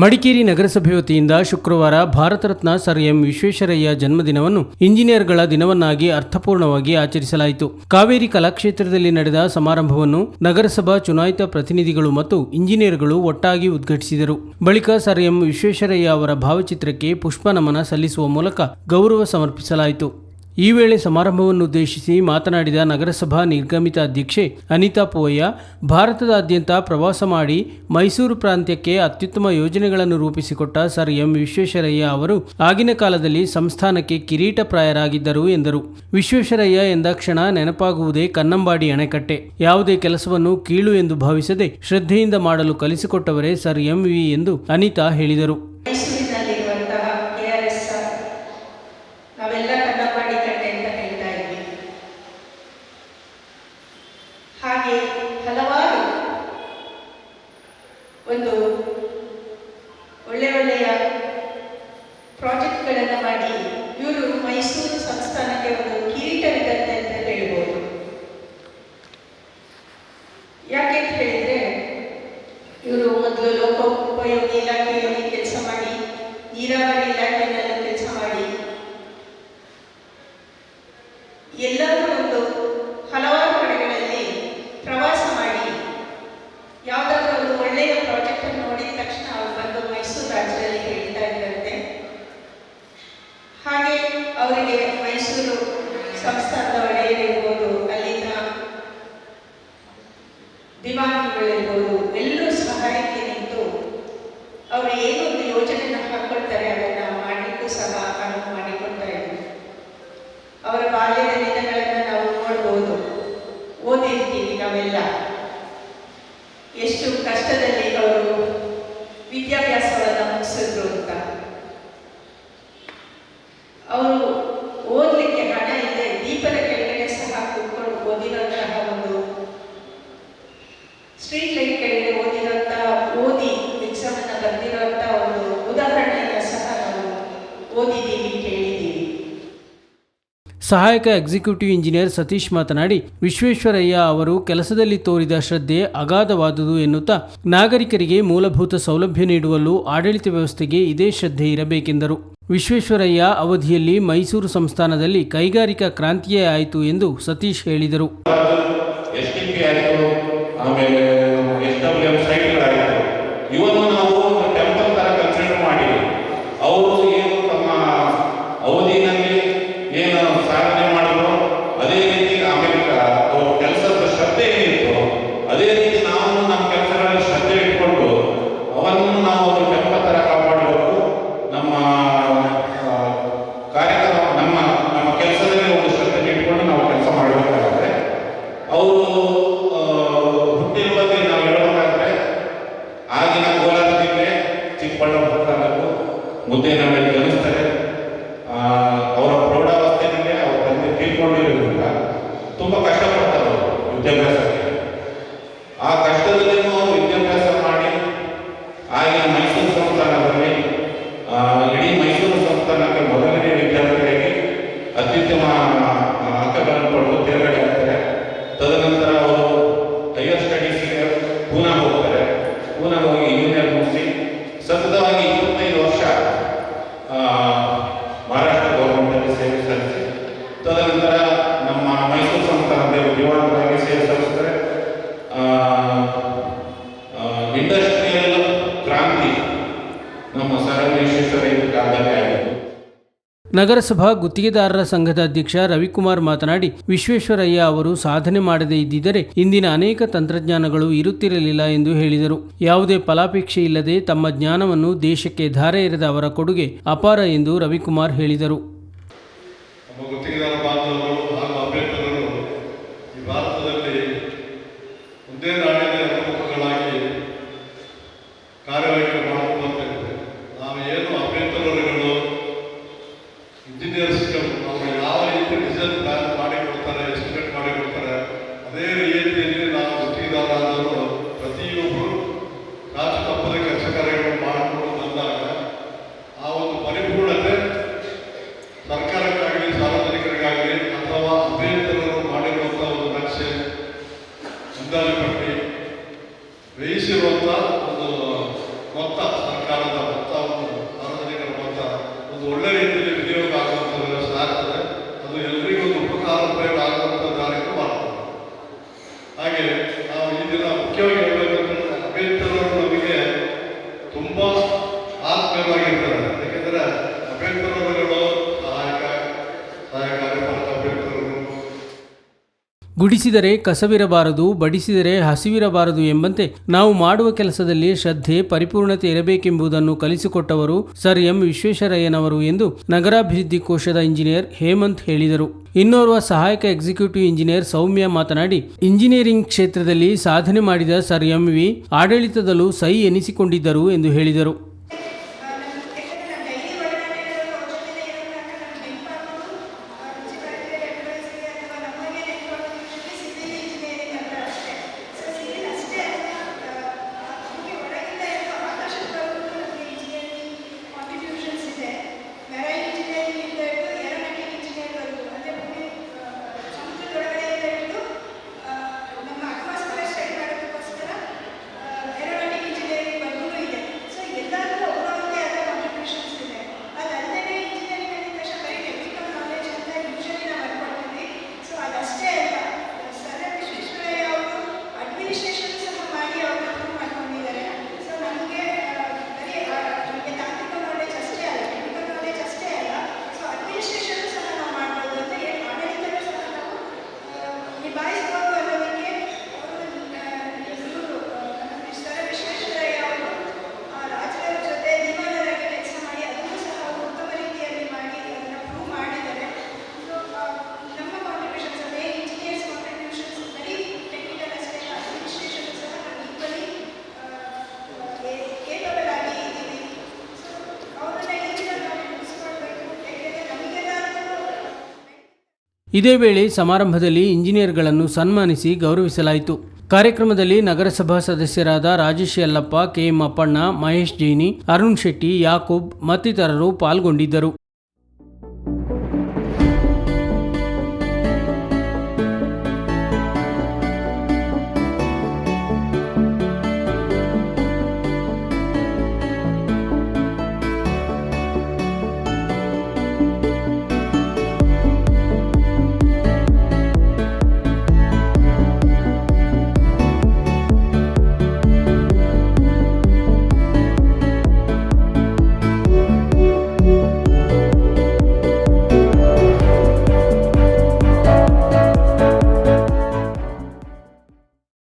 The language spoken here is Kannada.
ಮಡಿಕೇರಿ ನಗರಸಭೆ ವತಿಯಿಂದ ಶುಕ್ರವಾರ ಭಾರತ ರತ್ನ ಸರ್ ಎಂ ವಿಶ್ವೇಶ್ವರಯ್ಯ ಜನ್ಮದಿನವನ್ನು ಇಂಜಿನಿಯರ್ಗಳ ದಿನವನ್ನಾಗಿ ಅರ್ಥಪೂರ್ಣವಾಗಿ ಆಚರಿಸಲಾಯಿತು. ಕಾವೇರಿ ಕಲಾಕ್ಷೇತ್ರದಲ್ಲಿ ನಡೆದ ಸಮಾರಂಭವನ್ನು ನಗರಸಭಾ ಚುನಾಯಿತ ಪ್ರತಿನಿಧಿಗಳು ಮತ್ತು ಇಂಜಿನಿಯರ್ಗಳು ಒಟ್ಟಾಗಿ ಉದ್ಘಾಟಿಸಿದರು. ಬಳಿಕ ಸರ್ ಎಂ ವಿಶ್ವೇಶ್ವರಯ್ಯ ಅವರ ಭಾವಚಿತ್ರಕ್ಕೆ ಪುಷ್ಪ ನಮನ ಸಲ್ಲಿಸುವ ಮೂಲಕ ಗೌರವ ಸಮರ್ಪಿಸಲಾಯಿತು. ಈ ವೇಳೆ ಸಮಾರಂಭವನ್ನು ಉದ್ದೇಶಿಸಿ ಮಾತನಾಡಿದ ನಗರಸಭಾ ನಿರ್ಗಮಿತ ಅಧ್ಯಕ್ಷೆ ಅನಿತಾ ಪೋಯ್ಯ ಭಾರತದಾದ್ಯಂತ ಪ್ರವಾಸ ಮಾಡಿ ಮೈಸೂರು ಪ್ರಾಂತ್ಯಕ್ಕೆ ಅತ್ಯುತ್ತಮ ಯೋಜನೆಗಳನ್ನು ರೂಪಿಸಿಕೊಟ್ಟ ಸರ್ ಎಂ ವಿಶ್ವೇಶ್ವರಯ್ಯ ಅವರು ಆಗಿನ ಕಾಲದಲ್ಲಿ ಸಂಸ್ಥಾನಕ್ಕೆ ಕಿರೀಟಪ್ರಾಯರಾಗಿದ್ದರು ಎಂದರು. ವಿಶ್ವೇಶ್ವರಯ್ಯ ಎಂದಾಕ್ಷಣ ನೆನಪಾಗುವುದೇ ಕನ್ನಂಬಾಡಿ ಅಣೆಕಟ್ಟೆ. ಯಾವುದೇ ಕೆಲಸವನ್ನು ಕೀಳು ಎಂದು ಭಾವಿಸದೆ ಶ್ರದ್ಧೆಯಿಂದ ಮಾಡಲು ಕಲಿಸಿಕೊಟ್ಟವರೇ ಸರ್ ಎಂ ವಿ ಎಂದು ಅನಿತಾ ಹೇಳಿದರು. ಒಂದು ಒಳ್ಳೆ ಒಳ್ಳೆಯ ಪ್ರಾಜೆಕ್ಟ್ಗಳನ್ನು ಮಾಡಿ ಇವರು ಮೈಸೂರು ಸಂಸ್ಥಾನಕ್ಕೆ ಒಂದು ಕಿರೀಟವಿದಂತೆ ಅಂತ ಹೇಳ್ಬೋದು. ಯಾಕೆ ಅಂತ ಹೇಳಿದರೆ, ಇವರು ಮೊದಲು ಲೋಕೋಪಯೋಗಿ ಇಲಾಖೆಯಲ್ಲಿ ಕೆಲಸ ಮಾಡಿ ನೀರಾವರಿ ಇಲಾಖೆಯಲ್ಲೂ ಕೆಲಸ ಮಾಡಿ ಎಲ್ಲರೂ ಒಂದು ಹಲವಾರು ಕಡೆಗಳಲ್ಲಿ ಪ್ರವಾಸ ಮಾಡಿ ಯಾವುದಾದ್ರೂ ಒಂದು ಒಳ್ಳೆಯ ಪ್ರಾಜೆಕ್ಟ್ ಅನ್ನು ನೋಡಿದ ತಕ್ಷಣ ಅವ್ರು ಬಂದು ಮೈಸೂರು ರಾಜ್ಯದಲ್ಲಿ ಹೇಳ್ತಾ ಇದ್ರಂತೆ ಹಾಗೆ ಅವರಿಗೆ ಮೈಸೂರು ಸಂಸ್ಥಾನದ ಒಡೆಯರಿರ್ಬೋದು ಅಲ್ಲಿನ ಎಲ್ಲರೂ ಸಹಾಯಕ್ಕೆ ನಿಂತು ಅವರು ಏನೊಂದು ಯೋಜನೆನ ಹಾಕೊಳ್ತಾರೆ, ಅದನ್ನ ಮಾಡಲಿಕ್ಕೂ ಸಹ ಅನುವು ಮಾಡಿಕೊಡ್ತಾ ಅವರ ಬಾಲ್ಯದ ದಿನಗಳನ್ನ ನಾವು ನೋಡ್ಬೋದು. ಓದಿರ್ತೀವಿ ನಾವೆಲ್ಲ. ಎಷ್ಟು ಕಷ್ಟದಲ್ಲಿ ಅವರು ವಿದ್ಯಾಭ್ಯಾಸವನ್ನ ಮುಗಿಸಿದ್ರು ಅಂತ ಅವರು ಓದಲಿಕ್ಕೆ ಹಣ ಇದೆ ದೀಪದ ಕೆಳಗಡೆ ಸಹ ಕೂತ್ಕೊಂಡು ಓದಿರೋಂತಹ ಒಂದು ಸ್ಟ್ರೀಟ್ ಲೈಟ್ ಓದಿರೋಂಥ ಓದಿ ಎಕ್ಸಾಮ್ ಅನ್ನ ಬರೆದಿರೋಂಥ ಒಂದು ಉದಾಹರಣೆಯನ್ನ ಸಹ ನಾವು ಓದಿದ್ದೀವಿ ಕೇಳಿದ್ದೀವಿ ಸಹಾಯಕ ಎಕ್ಸಿಕ್ಯೂಟಿವ್ ಇಂಜಿನಿಯರ್ ಸತೀಶ್ ಮಾತನಾಡಿ ವಿಶ್ವೇಶ್ವರಯ್ಯ ಅವರು ಕೆಲಸದಲ್ಲಿ ತೋರಿದ ಶ್ರದ್ಧೆ ಅಗಾಧವಾದುದು ಎನ್ನುತ್ತಾ ನಾಗರಿಕರಿಗೆ ಮೂಲಭೂತ ಸೌಲಭ್ಯ ನೀಡುವಲ್ಲೂ ಆಡಳಿತ ವ್ಯವಸ್ಥೆಗೆ ಇದೇ ಶ್ರದ್ಧೆ ಇರಬೇಕೆಂದರು. ವಿಶ್ವೇಶ್ವರಯ್ಯ ಅವಧಿಯಲ್ಲಿ ಮೈಸೂರು ಸಂಸ್ಥಾನದಲ್ಲಿ ಕೈಗಾರಿಕಾ ಕ್ರಾಂತಿಯೇ ಆಯಿತು ಎಂದು ಸತೀಶ್ ಹೇಳಿದರು. ಆಮೇಲೆ ಪೂನಾ ಹೋಗ್ತಾರೆ. ಪೂನಾ ಹೋಗಿ ಇಂಜಿನಿಯರ್ ಮುಗಿಸಿ ಸತತವಾಗಿ ಇಂಡಸ್ಟ್ರಿಯಲ್ ಕ್ರಾಂತಿ. ನಮ್ಮ ಸರ್ ಎಂ ವಿಶ್ವೇಶ್ವರಯ್ಯ ಕಾಲದಲ್ಲಿ ಆಗಿತ್ತು ನಗರಸಭಾ ಗುತ್ತಿಗೆದಾರರ ಸಂಘದ ಅಧ್ಯಕ್ಷ ರವಿಕುಮಾರ್ ಮಾತನಾಡಿ ವಿಶ್ವೇಶ್ವರಯ್ಯ ಅವರು ಸಾಧನೆ ಮಾಡದೇ ಇದ್ದಿದ್ದರೆ ಇಂದಿನ ಅನೇಕ ತಂತ್ರಜ್ಞಾನಗಳು ಇರುತ್ತಿರಲಿಲ್ಲ ಎಂದು ಹೇಳಿದರು. ಯಾವುದೇ ಫಲಾಪೇಕ್ಷೆ ಇಲ್ಲದೆ ತಮ್ಮ ಜ್ಞಾನವನ್ನು ದೇಶಕ್ಕೆ ಧಾರೆ ಎರೆದ ಅವರ ಕೊಡುಗೆ ಅಪಾರ ಎಂದು ರವಿಕುಮಾರ್ ಹೇಳಿದರು. Yo, yo. ಬಿಡಿಸಿದರೆ ಕಸವಿರಬಾರದು, ಬಡಿಸಿದರೆ ಹಸಿವಿರಬಾರದು ಎಂಬಂತೆ ನಾವು ಮಾಡುವ ಕೆಲಸದಲ್ಲಿ ಶ್ರದ್ಧೆ, ಪರಿಪೂರ್ಣತೆ ಇರಬೇಕೆಂಬುದನ್ನು ಕಲಿಸಿಕೊಟ್ಟವರು ಸರ್ ಎಂ ವಿಶ್ವೇಶ್ವರಯ್ಯನವರು ಎಂದು ನಗರಾಭಿವೃದ್ಧಿ ಕೋಶದ ಇಂಜಿನಿಯರ್ ಹೇಮಂತ್ ಹೇಳಿದರು. ಇನ್ನೋರ್ವ ಸಹಾಯಕ ಎಕ್ಸಿಕ್ಯೂಟಿವ್ ಇಂಜಿನಿಯರ್ ಸೌಮ್ಯ ಮಾತನಾಡಿ, ಇಂಜಿನಿಯರಿಂಗ್ ಕ್ಷೇತ್ರದಲ್ಲಿ ಸಾಧನೆ ಮಾಡಿದ ಸರ್ ಎಂ ವಿ ಆಡಳಿತದಲ್ಲೂ ಸೈ ಎನಿಸಿಕೊಂಡಿದ್ದರು ಎಂದು ಹೇಳಿದರು. ಇದೇ ವೇಳೆ ಸಮಾರಂಭದಲ್ಲಿ ಇಂಜಿನಿಯರ್ಗಳನ್ನು ಸನ್ಮಾನಿಸಿ ಗೌರವಿಸಲಾಯಿತು. ಕಾರ್ಯಕ್ರಮದಲ್ಲಿ ನಗರಸಭಾ ಸದಸ್ಯರಾದ ರಾಜೇಶ್ ಯಲ್ಲಪ್ಪ, ಕೆಎಂ ಅಪ್ಪಣ್ಣ, ಮಹೇಶ್ ಜೈನಿ, ಅರುಣ್ ಶೆಟ್ಟಿ, ಯಾಕೂಬ್ ಮತ್ತಿತರರು ಪಾಲ್ಗೊಂಡಿದ್ದರು.